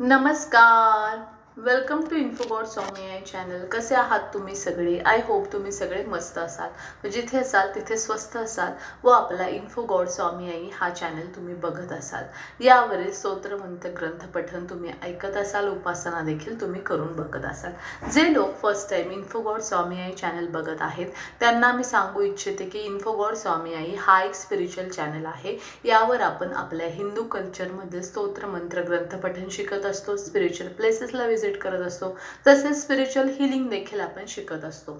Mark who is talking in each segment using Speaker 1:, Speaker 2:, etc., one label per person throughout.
Speaker 1: नमस्कार. Welcome to इन्फोबॉट सॉमी आय चॅनल कसे आहात तुम्ही सगळे? आय होप तुम्ही सगळे मस्त असाल. जिथे असाल तिथे स्वस्त असाल व आपला इन्फोगॉड स्वामी आई हा चॅनल तुम्ही बघत असाल. यावरील स्तोत्रमंत्र ग्रंथ पठण तुम्ही ऐकत असाल उपासना देखील तुम्ही करून बघत असाल. जे लोक first time Infogod Swami Aai channel बघत आहेत त्यांना मी सांगू इच्छिते की इन्फोगॉड स्वामी आई हा एक स्पिरिच्युअल चॅनल आहे. यावर आपण आपल्या हिंदू कल्चरमध्ये स्तोत्रमंत्र ग्रंथ शिकत असतो. स्पिरिच्युअल प्लेसेसला व्हिजिट करत असतो. तसेच स्पिरिच्युअल हिलिंग देखील आपण शिकत असतो.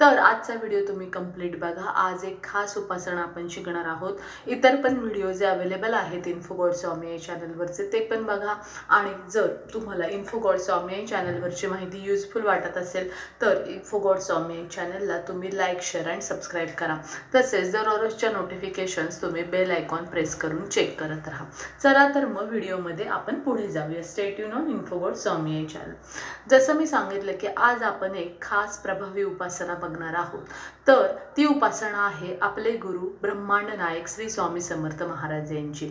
Speaker 1: तर आजचा व्हिडिओ तुम्ही कंप्लीट बघा. आज एक खास उपासना आपण शिकणार आहोत. इतर पण व्हिडिओ जे अवेलेबल आहेत इन्फोगॉड स्वामी चॅनलवरचे ते पण बघा. आणि जर तुम्हाला इन्फोगॉड स्वामी चॅनलवरची माहिती युजफुल वाटत असेल तर इन्फोगॉड स्वामी चॅनलला तुम्ही लाईक शेअर अँड सबस्क्राईब करा. तसेच दररोजच्या नोटिफिकेशन्स तुम्ही बेल आयकॉन प्रेस करून चेक करत राहा. चला तर मग व्हिडिओमध्ये आपण पुढे जाऊया. स्टेट यू नो इन्फोगॉड स्वामी चॅनल जसं मी सांगितलं की आज आपण एक खास प्रभावी उपासना बघणार आहोत. तर ती उपासना आहे आपले गुरु ब्रह्मांड नायक श्री स्वामी समर्थ महाराज यांची.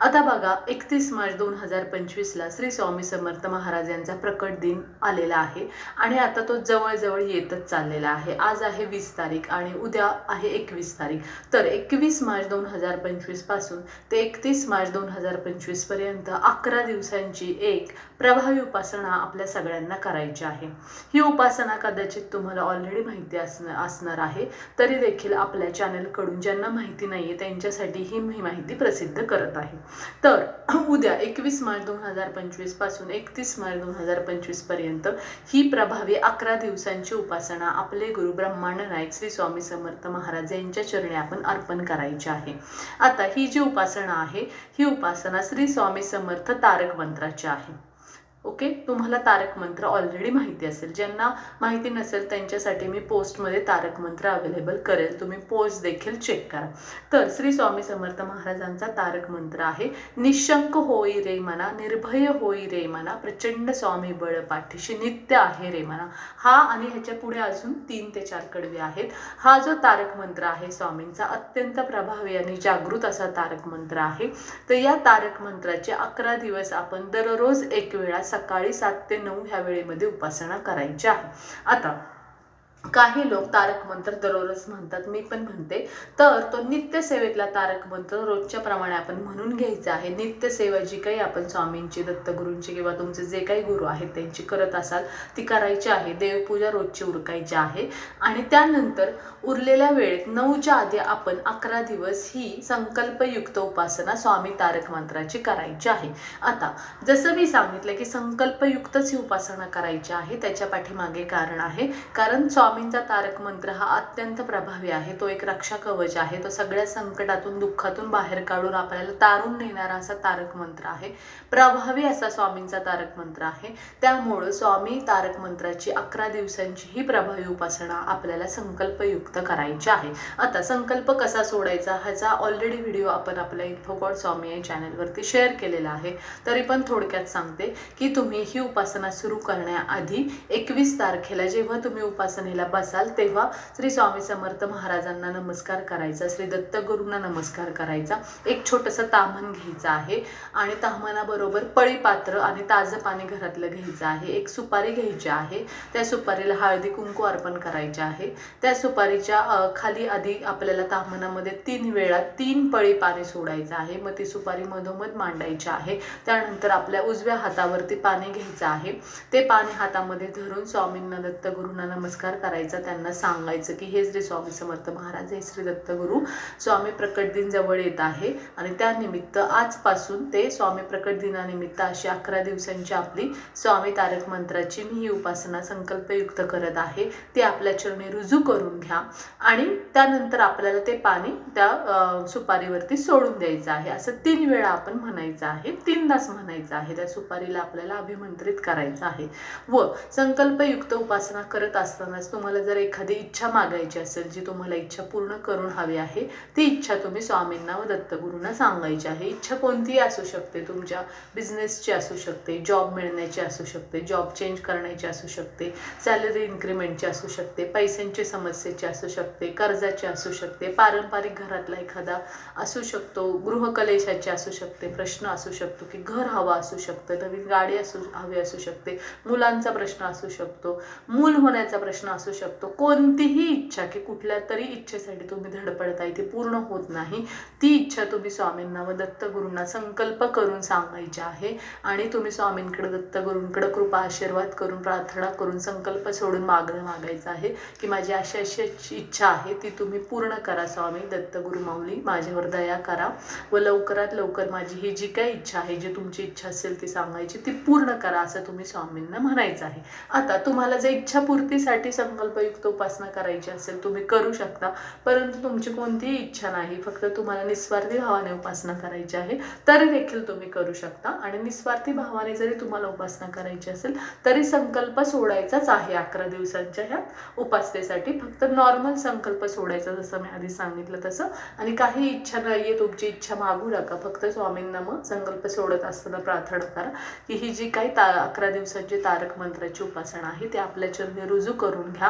Speaker 1: आता बघा एकतीस मार्च दोन हजार पंचवीसला श्री स्वामी समर्थ महाराज यांचा प्रकट दिन आलेला आहे आणि आता तो जवळजवळ येतच चाललेला आहे. आज आहे वीस तारीख आणि उद्या आहे एकवीस तारीख. तर एकवीस मार्च दोन हजार पंचवीसपासून ते एकतीस मार्च दोन हजार पंचवीसपर्यंत अकरा दिवसांची एक प्रभावी उपासना आपल्या सगळ्यांना करायची आहे. ही उपासना कदाचित तुम्हाला ऑलरेडी माहिती असणार असणार आहे. तरी देखील आपल्या चॅनलकडून ज्यांना माहिती नाही आहे त्यांच्यासाठी ही मी माहिती प्रसिद्ध करत आहे. तर उद्या एकवीस मार्च दोन हजार पंचवीसपासून एकतीस मार्च दोन हजार पंचवीसपर्यंत ही प्रभावी अकरा दिवसांची उपासना आपले गुरु ब्रह्मांड नायक श्री स्वामी समर्थ महाराज यांच्या चरणी आपण अर्पण करायची आहे. आता ही जी उपासना आहे ही उपासना श्री स्वामी समर्थ तारक मंत्राची आहे. ओके? तुम्हाला तारक मंत्र ऑलरेडी माहिती असेल. ज्यांना माहिती नसेल त्यांच्यासाठी मी पोस्टमध्ये तारक मंत्र अवेलेबल करेल. तुम्ही पोस्ट देखील चेक करा. तर श्री स्वामी समर्थ महाराजांचा तारक मंत्र आहे. निशंक होई रे मना निर्भय होई रे मना प्रचंड स्वामी बळ पाठीशी नित्य आहे रे मना. हा आणि ह्याच्या पुढे अजून तीन ते चार कडवे आहेत. हा जो तारक मंत्र आहे स्वामींचा अत्यंत प्रभावी आणि जागृत असा तारक मंत्र आहे. तर या तारक मंत्राचे अकरा दिवस आपण दररोज एक वेळा सकाळी सात ते नऊ ह्या वेळेमध्ये उपासना करायची आहे आता काही लोक तारक मंत्र दररोज म्हणतात मी पण म्हणते. तर तो नित्य सेवेतला तारक मंत्र रोजच्या प्रमाणे आपण म्हणून घ्यायचा आहे. नित्य सेवा जी काही आपण स्वामींची दत्तगुरूंची किंवा तुमचे जे काही गुरु आहेत त्यांची करत असाल ती करायची आहे. देवपूजा रोजची उरकायची आहे. आणि त्यानंतर उरलेल्या वेळेत नऊच्या आधी आपण अकरा दिवस ही संकल्पयुक्त उपासना स्वामी तारक मंत्राची करायची आहे. आता जसं मी सांगितलं की संकल्पयुक्तच ही उपासना करायची आहे त्याच्या पाठीमागे कारण आहे. कारण स्वामींचा तारक मंत्र हा अत्यंत प्रभावी आहे. तो एक रक्षा कवच आहे. तो सगळ्या संकटातून दुःखातून बाहेर काढून आपल्याला तारून नेणारा असा तारक मंत्र आहे. प्रभावी असा स्वामींचा तारक मंत्र आहे. त्यामुळं स्वामी तारक मंत्राची अकरा दिवसांची ही प्रभावी उपासना आपल्याला संकल्पयुक्त करायची आहे. आता संकल्प कसा सोडायचा ह्याचा ऑलरेडी व्हिडिओ आपण आपल्या इन्फोकॉड स्वामी या चॅनलवरती शेअर केलेला आहे. तरी पण थोडक्यात सांगते की तुम्ही ही उपासना सुरू करण्याआधी एकवीस तारखेला जेव्हा तुम्ही उपासनेला बसाल तेव्हा श्री स्वामी समर्थ महाराजांना नमस्कार करायचा श्री दत्तगुरूंना नमस्कार करायचा. एक छोटंसं ताम्हण घ्यायचं आहे आणि ताम्हणाबरोबर पळीपात्र आणि ताजं पाणी घरातलं घ्यायचं आहे. एक सुपारी घ्यायची आहे. त्या सुपारीला हळदी कुंकू अर्पण करायचे आहे. त्या सुपारीच्या खाली आधी आपल्याला ताम्हणामध्ये तीन वेळा तीन पळी पाणी सोडायचं आहे. मग ती सुपारी मधोमध मांडायची आहे. त्यानंतर आपल्या उजव्या हातावरती पाणी घ्यायचं आहे. ते पाणी हातामध्ये धरून स्वामींना दत्तगुरूंना नमस्कार करायचा त्यांना सांगायचं की हे श्री स्वामी समर्थ महाराज हे श्री दत्तगुरू स्वामी प्रकट दिन जवळ येत आहे आणि त्यानिमित्त आजपासून ते स्वामी प्रकट दिनानिमित्त अशी अकरा दिवसांची आपली स्वामी तारक मंत्राची मी ही उपासना संकल्पयुक्त करत आहे. ती आपल्या चरणी रुजू करून घ्या आणि त्यानंतर आपल्याला ते पाणी त्या सुपारीवरती सोडून द्यायचं आहे. असं तीन वेळा आपण म्हणायचं आहे तीनदाच म्हणायचं आहे. त्या सुपारीला आपल्याला अभिमंत्रित करायचं आहे. व संकल्पयुक्त उपासना करत असतानाच तुम्हाला जर एखादी इच्छा मागायची असेल जी तुम्हाला इच्छा पूर्ण करून हवी आहे ती इच्छा तुम्ही स्वामींना व दत्तगुरूंना सांगायची आहे. इच्छा कोणतीही असू शकते तुमच्या बिझनेसची असू शकते जॉब मिळण्याची असू शकते जॉब चेंज करण्याची असू शकते सॅलरी इन्क्रीमेंटची असू शकते पैशांची समस्येची असू शकते कर्जाची असू शकते पारंपरिक घरातला एखादा असू शकतो गृहकलेशाची असू शकते प्रश्न असू शकतो की घर हवं असू शकतं नवीन गाडी असू हवी असू शकते मुलांचा प्रश्न असू शकतो मूल होण्याचा प्रश्न असू शकतो. कोणतीही इच्छा की कुठल्या तरी इच्छेसाठी तुम्ही धडपडताय ती पूर्ण होत नाही. ती इच्छा तुम्ही स्वामींना व दत्तगुरूंना संकल्प करून सांगायची आहे आणि तुम्ही स्वामींकडे दत्तगुरूंकडे कृपा आशीर्वाद करून प्रार्थना करून संकल्प सोडून मागणं मागायचं आहे की माझी अशी अशी इच्छा आहे ती तुम्ही पूर्ण करा स्वामी. दत्तगुरु माऊली माझ्यावर दया करा व लवकरात लवकर माझी ही जी काही इच्छा आहे जी तुमची इच्छा असेल ती सांगायची ती पूर्ण करा असं तुम्ही स्वामींना म्हणायचं आहे. आता तुम्हाला जर इच्छापूर्तीसाठी संकल्पयुक्त उपासना करायची असेल तुम्ही करू शकता. परंतु तुमची कोणतीही इच्छा नाही फक्त तुम्हाला निस्वार्थी भावाने उपासना करायची आहे तरी देखील तुम्ही करू शकता. आणि निस्वार्थी भावाने जरी तुम्हाला उपासना करायची असेल तरी संकल्प सोडायचाच आहे अकरा दिवसांच्या ह्या उपासनेसाठी फक्त नॉर्मल संकल्प सोडायचा जसं मी आधी सांगितलं तसं. आणि काही इच्छा नाहीये तुमची इच्छा मागू नका. फक्त स्वामींना मग संकल्प सोडत असताना प्रार्थना करा की ही जी काही ता अकरा दिवसांची तारक मंत्राची उपासना आहे ती आपल्या चरणी रुजू करून घ्या.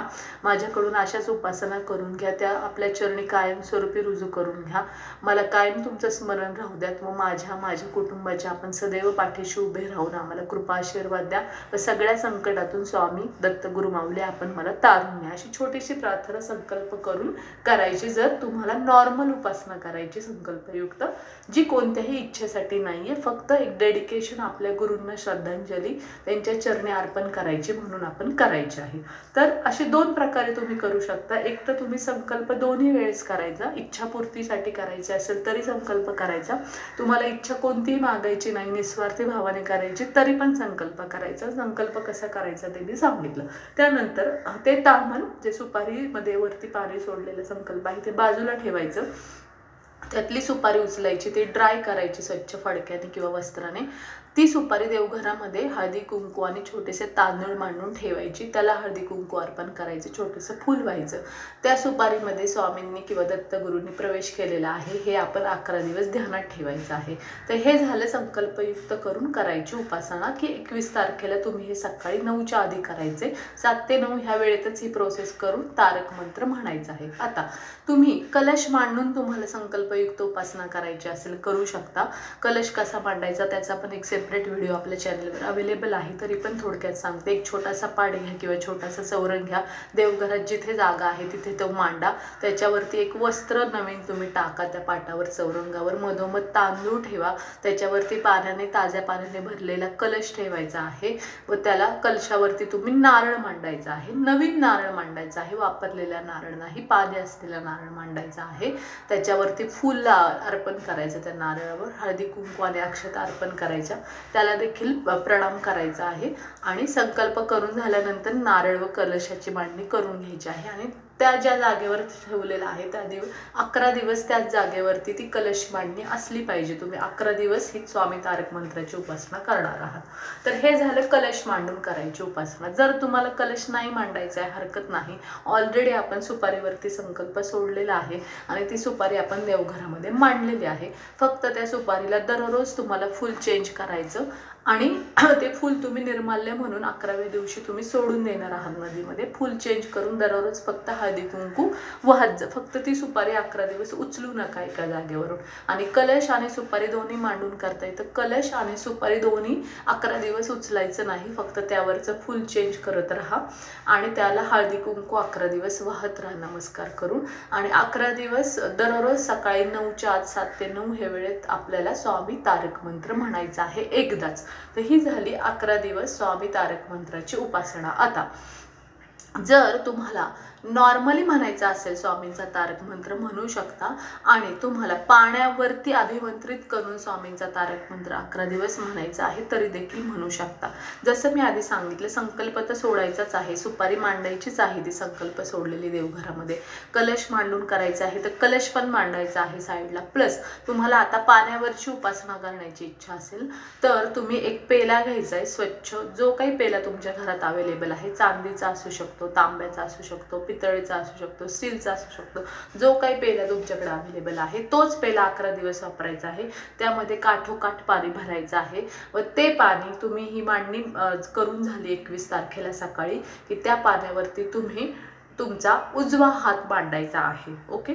Speaker 1: माझ्याकडून अशाच उपासना करून घ्या. त्या आपल्या चरणी कायमस्वरूपी रुजू करून घ्या. मला कायम तुमचं स्मरण राहू द्यात व माझ्या माझ्या कुटुंबाच्या आपण सदैव पाठीशी उभे राहून आम्हाला कृपा आशीर्वाद द्या. व सगळ्या संकटातून स्वामी दत्तगुरु माऊली आपण मला तारून घ्या. अशी छोटीशी प्रार्थना संकल्प करून करायची जर तुम्हाला नॉर्मल उपासना करायची संकल्पयुक्त जी कोणत्याही इच्छेसाठी नाहीये. फक्त एक डेडिकेशन आपल्या गुरूंना श्रद्धांजली त्यांच्या चरणी अर्पण करायची म्हणून आपण करायची आहे. तर असे दोन प्रकारे तुम्ही करू शकता. एक तर तुम्ही संकल्प दोन्ही वेळेस करायचा. इच्छापूर्तीसाठी करायची असेल तरी संकल्प करायचा. तुम्हाला इच्छा कोणतीही मागायची नाही निस्वार्थी भावाने करायची तरी पण संकल्प करायचा. संकल्प कसा करायचा ते मी सांगितलं. त्यानंतर ते तामन जे सुपारीमध्ये वरती पाणी सोडलेलं संकल्प आहे ते बाजूला ठेवायचं. त्यातली सुपारी उचलायची ती ड्राय करायची स्वच्छ फडक्याने किंवा वस्त्राने. ती सुपारी देवघरामध्ये हळदी कुंकू आणि छोटेसे तांदूळ मांडून ठेवायची. त्याला हळदी कुंकू अर्पण करायचं छोटंसं फूल व्हायचं. त्या सुपारीमध्ये स्वामींनी किंवा दत्तगुरूंनी प्रवेश केलेला आहे. हे आपण अकरा दिवस ध्यानात ठेवायचं आहे. तर हे झालं संकल्पयुक्त करून करायची उपासना की एकवीस तारखेला तुम्ही हे सकाळी नऊच्या आधी करायचे. सात ते नऊ ह्या वेळेतच ही प्रोसेस करून तारक मंत्र म्हणायचं आहे. आता तुम्ही कलश मांडून तुम्हाला संकल्पयुक्त उपासना करायची असेल करू शकता. कलश कसा मांडायचा त्याचा पण एक सेपरेट व्हिडिओ आपल्या चॅनलवर अवेलेबल आहे तरी पण थोडक्यात सांगते. एक छोटासा पाड घ्या किंवा छोटासा चौरंग घ्या. देवघरात जिथे जागा आहे तिथे तो मांडा. त्याच्यावरती एक वस्त्र नवीन तुम्ही टाका त्या पाटावर चौरंगावर मधोमध तांदूळ ठेवा. त्याच्यावरती पाण्याने ताज्या पाण्याने भरलेला कलश ठेवायचा आहे व त्याला कलशावरती तुम्ही नारळ मांडायचा आहे. नवीन नारळ मांडायचा आहे. वापरलेला नारळ नाही पाने असलेला नारळ मांडायचा आहे. त्याच्यावरती फुल अर्पण करायचं त्या नारळावर. हळदी कुंकू आणि अक्षता अर्पण करायच्या. त्याला देखील प्रणाम करायचा आहे. आणि संकल्प करून झाल्यानंतर नारळ व कलशाची मांडणी करून घ्यायची आहे. आणि त्या ज्या जागेवर ठेवलेलं आहे त्या दिवस अकरा दिवस त्याच जागेवरती ती कलश मांडणी असली पाहिजे. तुम्ही अकरा दिवस ही स्वामी तारक मंत्राची उपासना करणार आहात. तर हे झालं कलश मांडून करायची उपासना. जर तुम्हाला कलश नाही मांडायचा आहे हरकत नाही. ऑलरेडी आपण सुपारीवरती संकल्प सोडलेला आहे आणि ती सुपारी आपण देवघरामध्ये मांडलेली आहे. फक्त त्या सुपारीला दररोज तुम्हाला फुल चेंज करायचं आणि ते फूल तुम्ही निर्माल्य म्हणून अकराव्या दिवशी तुम्ही सोडून देणार आहात नदीमध्ये. फूल चेंज करून दररोज फक्त हळदी कुंकू वाहत जा. फक्त ती सुपारी अकरा दिवस उचलू नका एका जागेवरून. आणि कलश आणि सुपारी दोन्ही मांडून करता येतं कलश आणि सुपारी दोन्ही अकरा दिवस उचलायचं नाही. फक्त त्यावरचं फूल चेंज करत राहा. आणि त्याला हळदी कुंकू अकरा दिवस वाहत राहा. नमस्कार करून. आणि अकरा दिवस दररोज सकाळी नऊच्या आत सात ते नऊ हे वेळेत आपल्याला स्वामी तारक मंत्र म्हणायचा आहे. एकदाच. तर ही झाली अकरा दिवस स्वामी तारक मंत्राची उपासना. आता जर तुम्हाला नॉर्मली म्हणायचं असेल स्वामींचा तारक मंत्र म्हणू शकता. आणि तुम्हाला पाण्यावरती अभिमंत्रित करून स्वामींचा तारक मंत्र अकरा दिवस म्हणायचा आहे तरी देखील म्हणू शकता. जसं मी आधी सांगितलं संकल्प तर सोडायचाच आहे. सुपारी मांडायचीच आहे ती संकल्प सोडलेली देवघरामध्ये. कलश मांडून करायचा आहे तर कलश पण मांडायचा आहे साईडला. प्लस तुम्हाला आता पाण्यावरची उपासना करण्याची इच्छा असेल तर तुम्ही एक पेला घ्यायचा आहे स्वच्छ. जो काही पेला तुमच्या घरात अवेलेबल आहे चांदीचा असू शकतो तांब्याचा असू शकतो पितळेचा असू शकतो स्टीलचा असू शकतो जो काही पेला तुमच्याकडे अवेलेबल आहे तोच पेला अकरा दिवस वापरायचा आहे. त्यामध्ये काठोकाठ पाणी भरायचं आहे व ते पाणी तुम्ही ही मांडणी करून झाली एकवीस तारखेला सकाळी की त्या पाण्यावरती तुम्ही तुमचा उजवा हात मांडायचा आहे. ओके?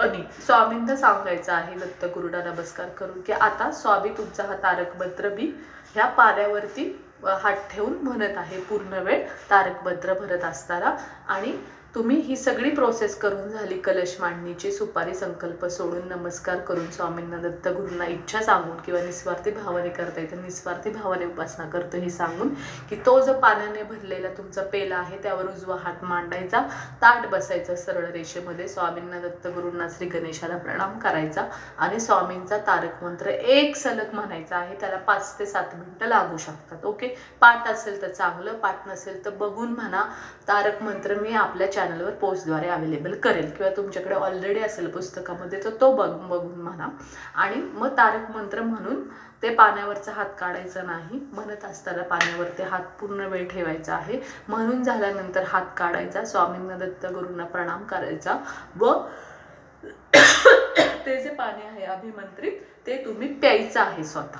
Speaker 1: आणि स्वामींना सांगायचं आहे दत्तगुरुडा नमस्कार करून की आता स्वामी तुमचा हा तारक मंत्र मी ह्या पाण्यावरती हात ठेवून म्हणत आहे पूर्ण वेळ तारक भरत असताना. आणि तुम्ही ही सगळी प्रोसेस करून झाली कलश मांडणीची सुपारी संकल्प सोडून नमस्कार करून स्वामींना दत्तगुरूंना इच्छा सांगून किंवा निस्वार्थी भावाने करता येतं. निस्वार्थी भावाने उपासना करतो हे सांगून की तो जो पाण्याने भरलेला तुमचा पेला आहे त्यावर उजवा हात मांडायचा ताट बसायचा सरळ रेषेमध्ये स्वामींना दत्तगुरूंना श्री गणेशाला प्रणाम करायचा आणि स्वामींचा तारक मंत्र एक सलग म्हणायचा आहे. त्याला पाच ते सात मिनटं लागू शकतात. ओके? पाठ असेल तर चांगलं पाठ नसेल तर बघून म्हणा. तारक मंत्र मी आपल्या चॅनलवर पोस्टद्वारे अवेलेबल करेल. किंवा तुमच्याकडे ऑलरेडी असेल पुस्तकामध्ये तर तो बघ बघून म्हणा. आणि मग तारक मंत्र म्हणून ते पाण्यावरचा हात काढायचा नाही. म्हणत असताना पाण्यावरती हात पूर्ण वेळ ठेवायचा आहे. म्हणून झाल्यानंतर हात काढायचा. स्वामींना दत्त गुरूंना प्रणाम करायचा. व ते जे पाणी आहे अभिमंत्रित ते तुम्ही प्यायचं आहे स्वतः.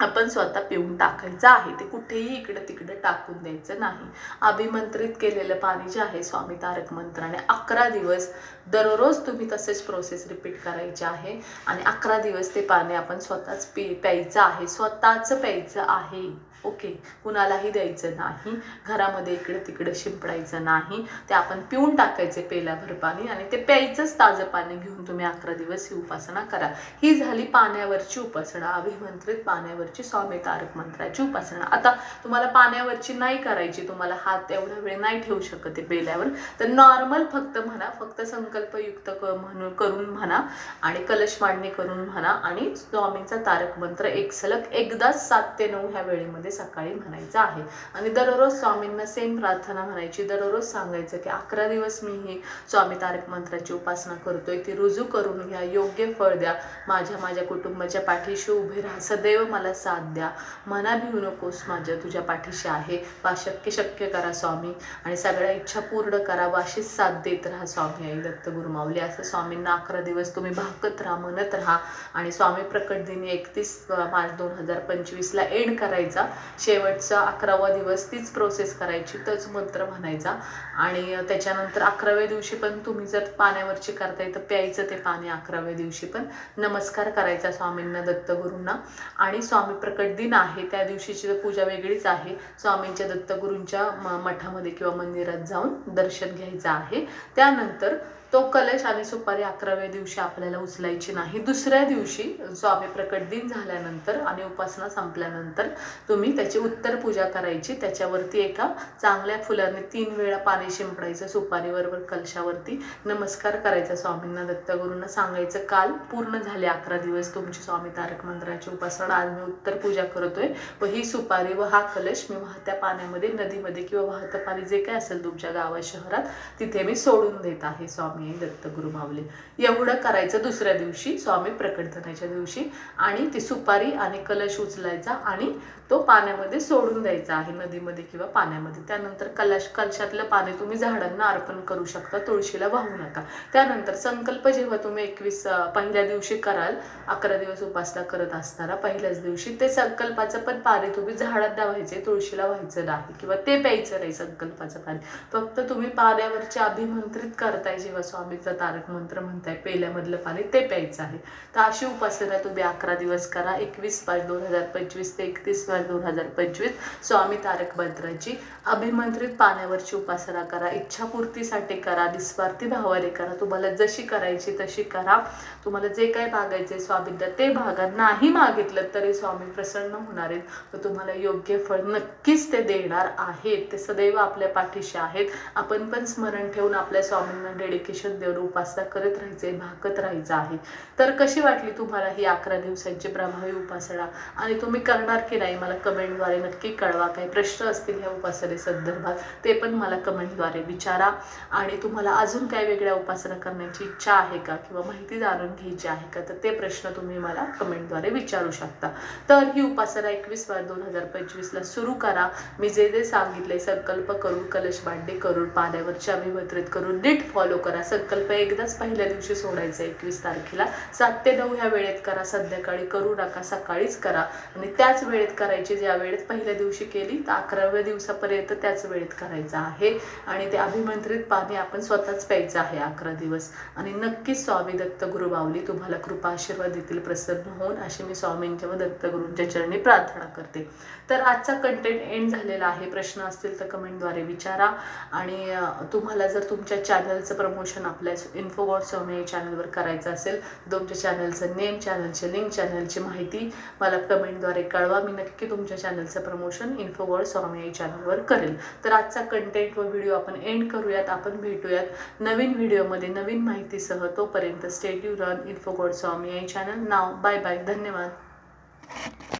Speaker 1: आपण स्वतः पिऊन टाकायचं आहे. ते कुठेही इकडं तिकडं टाकून द्यायचं नाही. अभिमंत्रित केलेलं पाणी जे आहे स्वामी तारक मंत्राने अकरा दिवस दररोज तुम्ही तसेच प्रोसेस रिपीट करायची आहे. आणि अकरा दिवस ते पाणी आपण स्वतःच पि प्यायचं आहे. स्वतःच प्यायचं आहे. ओके कुणालाही द्यायचं नाही घरामध्ये इकडे तिकडे शिंपडायचं नाही ते आपण पिऊन टाकायचे पेल्याभर पाणी आणि ते प्यायचंच ताजं पाणी घेऊन तुम्ही अकरा दिवस ही उपासना करा. ही झाली पाण्यावरची उपासना अभिमंत्रित पाण्यावरची स्वामी तारक मंत्राची उपासना. आता तुम्हाला पाण्यावरची नाही करायची तुम्हाला हात एवढा वेळ नाही ठेवू शकत ते पेल्यावर. तर नॉर्मल फक्त म्हणा फक्त संकल्पयुक्त क म्हणून करून म्हणा आणि कलश मांडणी करून म्हणा आणि स्वामीचा तारक मंत्र एक सलग एकदाच सात ते नऊ ह्या वेळेमध्ये सकाळी म्हणायचं आहे. आणि दररोज स्वामींना सेम प्रार्थना म्हणायची. दररोज सांगायचं की अकरा दिवस मी ही स्वामी तारक मंत्राची उपासना करतोय. ती रुजू करून घ्या योग्य फळ द्या. माझ्या माझ्या कुटुंबाच्या पाठीशी उभे राहा. सदैव मला साथ द्या. मना भिवू नकोस माझ्या तुझ्या पाठीशी आहे. वा शक्य शक्य करा स्वामी. आणि सगळ्या इच्छा पूर्ण करा. वाशीच अशीच साथ देत राहा स्वामी आई दत्त गुरुमावली असं स्वामींना अकरा दिवस तुम्ही भाकत राहा म्हणत राहा. आणि स्वामी प्रकट दिनी एकतीस मार्च दोन हजार पंचवीसला एंड करायचा. शेवटचा अकरावा दिवस तीच प्रोसेस करायची तोच मंत्र म्हणायचा. आणि त्याच्यानंतर अकराव्या दिवशी पण तुम्ही जर पाण्यावरची करताय तर प्यायचं ते पाणी अकराव्या दिवशी पण नमस्कार करायचा स्वामींना दत्तगुरूंना. आणि स्वामी प्रकट दिन आहे त्या दिवशीची तर पूजा वेगळीच आहे. स्वामींच्या दत्तगुरूंच्या म- मठामध्ये किंवा मंदिरात जाऊन दर्शन घ्यायचं आहे. त्यानंतर तो कलश आणि सुपारी अकराव्या दिवशी आपल्याला उचलायची नाही. दुसऱ्या दिवशी स्वामी प्रकट दिन झाल्यानंतर आणि उपासना संपल्यानंतर तुम्ही त्याची उत्तर पूजा करायची. त्याच्यावरती एका चांगल्या फुलाने तीन वेळा पाणी शिंपडायचं सुपारीबरोबर कलशावरती. नमस्कार करायचा स्वामींना दत्तगुरूंना. सांगायचं काल पूर्ण झाले अकरा दिवस तुमची स्वामी तारक मंत्राची उपासना. आज मी उत्तर पूजा करतोय. व ही सुपारी व हा कलश मी वाहत्या पाण्यामध्ये नदीमध्ये किंवा वाहतं पाणी जे काय असेल तुमच्या गावात शहरात तिथे मी सोडून देत आहे स्वामी दत्तगुरु माऊली. एवढं करायचं दुसऱ्या दिवशी स्वामी प्रकटनाच्या दिवशी आणि ती सुपारी आणि कलश उचलायचा आणि तो पाण्यामध्ये सोडून द्यायचा आहे नदीमध्ये किंवा पाण्यामध्ये. त्यानंतर कलश कलशातलं पाणी तुम्ही झाडांना अर्पण करू शकता तुळशीला वाहू नका. त्यानंतर संकल्प जेव्हा तुम्ही एकवीस पहिल्या दिवशी कराल अकरा दिवस उपासना करत असताना पहिल्याच दिवशी ते संकल्पाचं पण पाणी तुम्ही झाडात व्हायचे तुळशीला व्हायचं नाही किंवा ते प्यायचं नाही संकल्पाचं पाणी. फक्त तुम्ही पाण्यावरचे अभिमंत्रित करताय जेव्हा स्वामीचा तारक मंत्र म्हणताय पेल्यामधलं पाणी ते प्यायचं आहे. तर अशी उपासना तुम्ही अकरा दिवस करा एकवीस पाच दोन हजार पंचवीस ते एकतीस पाच दोन हजार पंचवीस स्वामी तारक मंत्राची अभिमंत्रित पाण्यावरची उपासना करा इच्छापूर्तीसाठी करा निस्वार्थी भावाने करा तुम्हाला जशी करायची तशी करा तुम्हाला जे काय मागायचे स्वामींना ते भागा नाही मागितलं तरी स्वामी प्रसन्न होणार आहेत व तुम्हाला योग्य फळ नक्कीच ते देणार आहेत ते सदैव आपल्या पाठीशी आहेत आपण पण स्मरण ठेवून आपल्या स्वामींना डेडिकेशन देऊन उपासना करत राहायचे भाकत राहायचं आहे तर कशी वाटली तुम्हाला ही अकरा दिवसांची प्रभावी उपासना आणि तुम्ही करणार की नाही मला कमेंटद्वारे नक्की कळवा. काही प्रश्न असतील ह्या उपासने संदर्भात ते पण मला कमेंटद्वारे विचारा. आणि तुम्हाला अजून काही वेगळ्या उपासना करण्याची इच्छा आहे का? किंवा माहिती जाणून घ्यायची आहे का? तर ते प्रश्न तुम्ही मला कमेंटद्वारे विचारू शकता. तर ही उपासना एकवीस बार दोन हजार पंचवीसला सुरू करा. मी जे जे सांगितले संकल्प करून कलश मांडणी करून पाण्यावरची अभिमंत्रित करून नीट फॉलो करा. संकल्प एकदाच पहिल्या दिवशी सोडायचा एकवीस तारखेला. सात ते नऊ ह्या वेळेत करा. संध्याकाळी करू नका सकाळीच करा. आणि त्याच वेळेत करा ज्या वेळेत पहिल्या दिवशी केली तर अकराव्या दिवसापर्यंत त्याच वेळेत करायचं आहे. आणि ते अभिमंत्रित पाणी आपण स्वतःच प्यायचं आहे अकरा दिवस. आणि नक्कीच स्वामी दत्त गुरुबावली तुम्हाला कृपा आशीर्वाद देतील प्रसन्न होऊन अशी मी स्वामींच्या व दत्तगुरूंच्या चरणी प्रार्थना करते. तर आजचा कंटेंट एंड झालेला आहे. प्रश्न असतील तर कमेंटद्वारे विचारा. आणि तुम्हाला जर तुमच्या चॅनलचं प्रमोशन आपल्या इन्फोगॉड स्वामी या चॅनलवर करायचं असेल तुमच्या चॅनलचं नेम चॅनलचे लिंक चॅनलची माहिती मला कमेंटद्वारे कळवा. मी नक्की तुमच्या चॅनलचं प्रमोशन इन्फोवर्ड स्वामी या चॅनलवर करेल. तर आजचा कंटेंट व व्हिडिओ आपण एंड करूयात. आपण भेटूयात नवीन व्हिडिओमध्ये नवीन माहितीसह. तोपर्यंत स्टेट यू रन इन्फोवर्ड स्वामी या चॅनल नाव बाय बाय धन्यवाद.